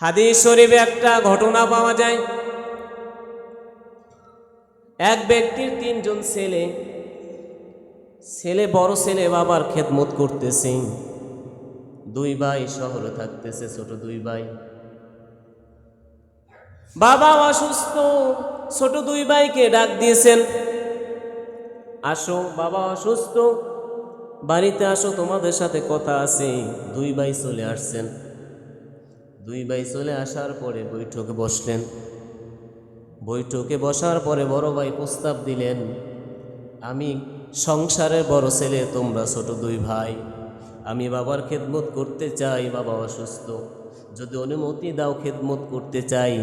হাদিস শরীফে একটা ঘটনা পাওয়া যায়। এক ব্যক্তির তিনজন ছেলে ছেলে বড় ছেলে, বাবার খেদমত করতেছে। দুই ভাই শহরে থাকতেছে, ছোট দুই ভাই। বাবা অসুস্থ, ছোট দুই ভাইকে ডাক দিয়েছেন, আসো, বাবা অসুস্থ, বাড়িতে আসো, তোমাদের সাথে কথা আছে। দুই ভাই চলে আসছেন। দুই ভাই চলে আসার পরে বৈঠকে বসলেন। বৈঠকে বসার পরে বড় ভাই প্রস্তাব দিলেন, আমি সংসারের বড় ছেলে, তোমরা ছোট দুই ভাই। আমি বাবার খেদমত করতে চাই, বাবা অসুস্থ। যদি অনুমতি দাও, খেদমত করতে চাই।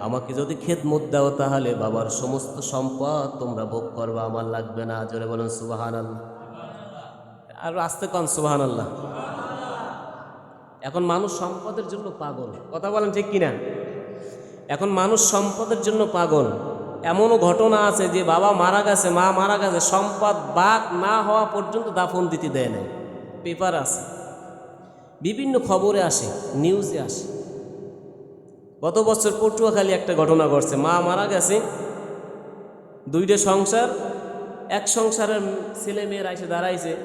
আমাকে যদি খেদমত দাও, তাহলে বাবার সমস্ত সম্পদ তোমরা ভোগ করবা। আমার লাগবে না। জোরে বলেন সুবাহান আল্লাহ আর আসতে কন সুবাহান আল্লাহ এখন মানুষ সম্পদের জন্য পাগল। কথা বলেন ঠিক কিনা? এখন মানুষ সম্পদের জন্য পাগল। এমনও ঘটনা আছে যে বাবা মারা গেছে, মা মারা গেছে, সম্পদ বাক না হওয়া পর্যন্ত দাফন দিতে দেয় না পেপার আছে। বিভিন্ন খবরে আসে, নিউজে আসে। গত বছর পটুয়াখালী একটা ঘটনা ঘটছে। মা মারা গেছে, দুইটা সংসার, এক সংসারের ছেলে মেয়েরা এসে দাঁড়াইছে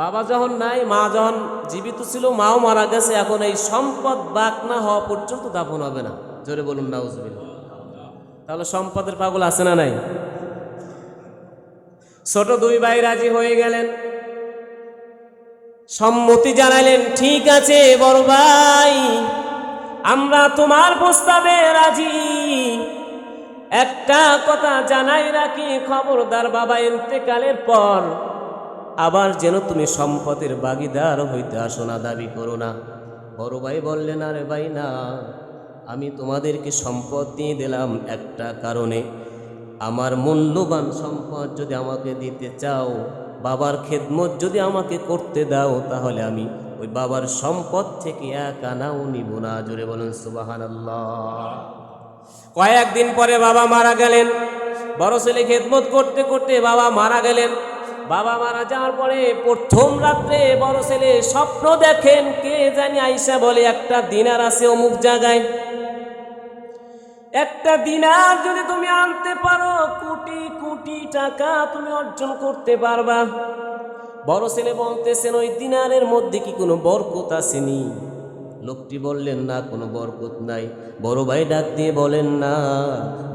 বাবা যখন নাই, মা যখন জীবিত ছিল, মাও মারা গেছে, এখন এই সম্পদ বাক না হওয়া পর্যন্ত দাফন হবে না। জোরে বলুন নাউজবিল তাহলে সম্পদের পাগল আছে না নাই? ছোট দুই ভাই রাজি হয়ে গেলেন। সম্মতি জানালেন, ঠিক আছে, বড় ভাই, আমরা তোমার প্রস্তাবে রাজি। একটা কথা জানাই রাখি খবরদার বাবা, ইন্তেকালের পর আবার যেন তুমি সম্পদের বাগিদার হইতে আসো না, দাবি করো না। বড় ভাই বললেন, আরে ভাই না, আমি তোমাদেরকে সম্পদ দিয়ে দিলাম একটা কারণে। আমার মূল্যবান সম্পদ যদি আমাকে দিতে চাও, বাবার খেদমত যদি আমাকে করতে দাও, তাহলে আমি ওই বাবার সম্পদ থেকে এক আনাও নিব না। জোরে বলেন সুবাহান কয়েকদিন পরে বাবা মারা গেলেন। বড় ছেলে খেদমত করতে করতে বাবা মারা গেলেন। বাবা মারা যাওয়ার পরে প্রথম রাত্রে বড় ছেলে স্বপ্ন দেখেন কে জানি আইসা বলে, একটা দিনার আছে অমুক জায়গায়। একটা দিনার যদি তুমি আনতে পারো, কোটি কোটি টাকা তুমি অর্জন করতে পারবা। বড় ছেলে বলতেছেন, ওই দিনারের মধ্যে কি কোনো বরকত আসেনি লোকটি বললেন, না, কোনো বরকত নাই। বড় ভাই ডাক দিয়ে বলেন, না,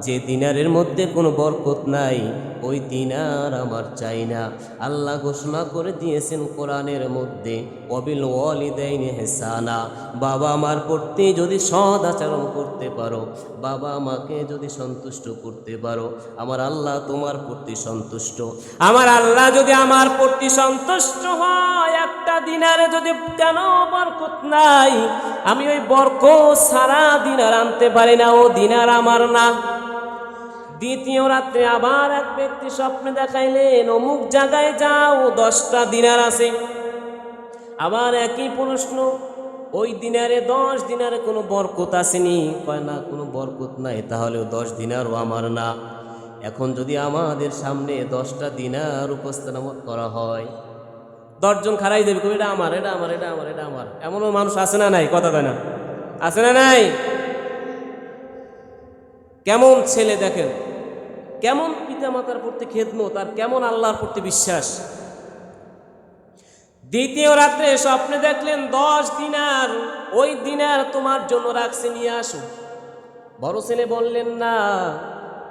যে দিনারের মধ্যে কোনো বরকত নাই ওই দিন আর আমার চাই না। আল্লাহ ঘোষণা করে দিয়েছেন কোরআনের মধ্যে কবিল অবিল ওয়ালিদাইনি হেসানা। বাবা আমার প্রতি যদি সদ আচরণ করতে পারো, বাবা আমাকে যদি সন্তুষ্ট করতে পারো, আমার আল্লাহ তোমার প্রতি সন্তুষ্ট। আমার আল্লাহ যদি আমার প্রতি সন্তুষ্ট হয়, একটা দিনারে যদি কেন বরকত নাই, আমি ওই বরকত সারা দিনার আনতে পারি না, ও দিনার আমার না। দ্বিতীয় রাত্রে আবার এক ব্যক্তি স্বপ্নে দেখাইলেন, অমুক জায়গায় যাও, দশটা দিনার আছে। আবার একই প্রশ্ন, ওই দিনারে দশ দিনারে কোনো বরকত আসেনি? কয়, না, কোনো বরকত নাই, তাহলেও দশ দিনারও আমার না। এখন যদি আমাদের সামনে দশটা দিনার উপস্থাপন করা হয়। দশজন খারাই দেবে কবি এটা আমার এটা আমার এটা আমার এটা আমার। এমনও মানুষ আছে না নাই? কথা কয় না? আছে না নাই? কেমন ছেলে দেখেন? কেমন পিতামাতার প্রতি খেদমত আর কেমন আল্লাহর প্রতি বিশ্বাস? দ্বিতীয় রাত্রে স্বপ্নে দেখলেন দশ দিনার ওই দিনার তোমার জন্য রাখছে, নিয়ে আসো। বড় ছেলে বললেন, না,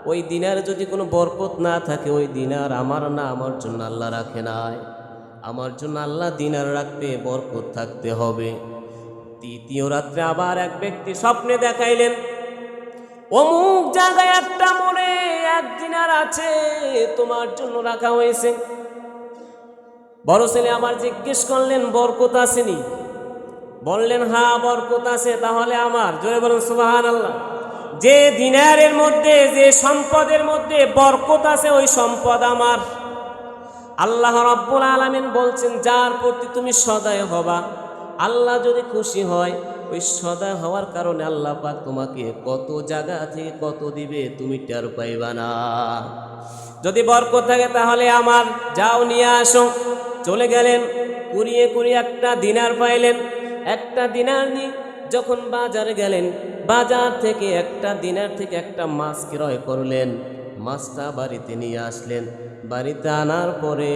ওই দিনার যদি কোনো বরকত না থাকে, ওই দিনার আমার না, আমার জন্য আল্লাহ রাখে নাই। আমার জন্য আল্লাহ দিনার রাখতে বরকত থাকতে হবে। তৃতীয় রাত্রে আবার এক ব্যক্তি স্বপ্নে দেখাইলেন অমুক জায়গায় একটা মনে এক দিনার আছে, তোমার জন্য রাখা হয়েছে। বড় ছেলে আবার জিজ্ঞেস করলেন, বরকত আসেনি বললেন হ্যাঁ বরকত আছে, তাহলে আমার। জোরে বলুন সুবাহান আল্লাহ যে দিনারের মধ্যে, যে সম্পদের মধ্যে বরকত আছে, ওই সম্পদ আমার। আল্লাহ রব্বুল আলমিন বলছেন, যার প্রতি তুমি সদয় হবা, আল্লাহ যদি খুশি হয় ওই সদা হওয়ার কারণে আল্লাহ পাক তোমাকে কত জায়গা থেকে কত দিবে তুমি টের পাইবা না। যদি বরকত থাকে তাহলে আমার যাও নিয়ে আসো। চলে গেলেন, কুড়িয়ে কুড়িয়ে একটা দিনার পাইলেন। একটা দিনার নিয়ে যখন বাজারে গেলেন, বাজার থেকে একটা দিনার থেকে একটা মাছ ক্রয় করলেন। মাছটা বাড়িতে নিয়ে আসলেন। বাড়িতে আনার পরে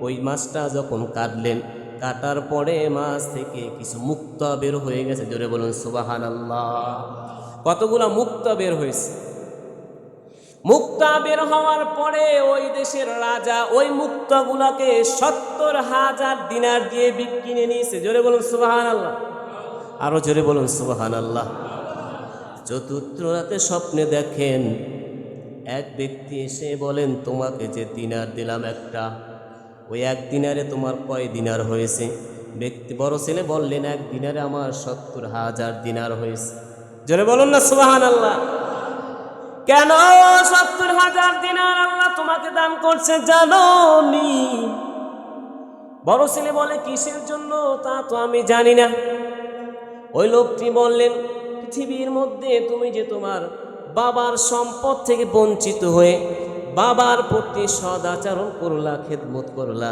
ওই মাছটা যখন কাটলেন কাটার পরে মাছ থেকে কিছু মুক্ত বের হয়ে গেছে। জোরে বলুন সুবাহান আল্লাহ কতগুলা মুক্ত বের হয়েছে? মুক্তা বের হওয়ার পরে ওই দেশের রাজা ওই মুক্তাগুলাকে সত্তর হাজার দিনার দিয়ে বিক্রি নিয়েছে। জোরে বলুন সুবাহান আল্লাহ আরও জোরে বলুন সুবাহান আল্লাহ চতুর্থ রাতে স্বপ্নে দেখেন এক ব্যক্তি এসে বলেন, তোমাকে যে দিনার দিলাম একটা ওই এক দিনারে তোমার কয় দিনার হয়েছে? ব্যক্তি বড় ছেলে বললেন, এক দিনারে আমার সত্তর হাজার দিনার হয়েছে। জোরে বলুন না সুবাহান আল্লাহ কেন সত্তর হাজার দিনার আল্লাহ তোমাকে দান করছে জানো বড় ছেলে বলে, কিসের জন্য? তা তো আমি জানি না। ওই লোকটি বললেন, পৃথিবীর মধ্যে তুমি যে তোমার বাবার সম্পদ থেকে বঞ্চিত হয়ে বাবার প্রতি সদাচরণ করলা, খেদমত করলা।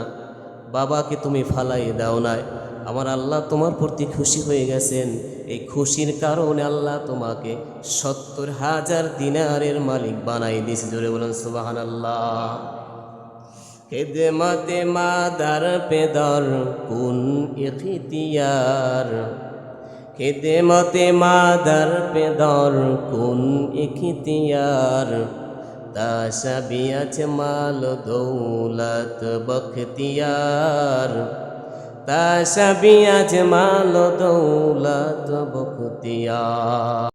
বাবাকে তুমি ফালাই দাও নাই। আমার আল্লাহ তোমার প্রতি খুশি হয়ে গেছেন। এই খুশির কারণে আল্লাহ তোমাকে সত্তর হাজার দিনারের মালিক বানাই দিয়েছে। জোরে বলেন সুবাহান আল্লাহ খেদমতে মাদার পেদর, কুন ইখতিয়ার। খেদমতে মাদার পেদর, কুন ইখতিয়ার তাসাবিয়াছ মাল দৌলত বখতিয়ার। তাসাবিয়াছ মাল দৌলত বখতিয়ার।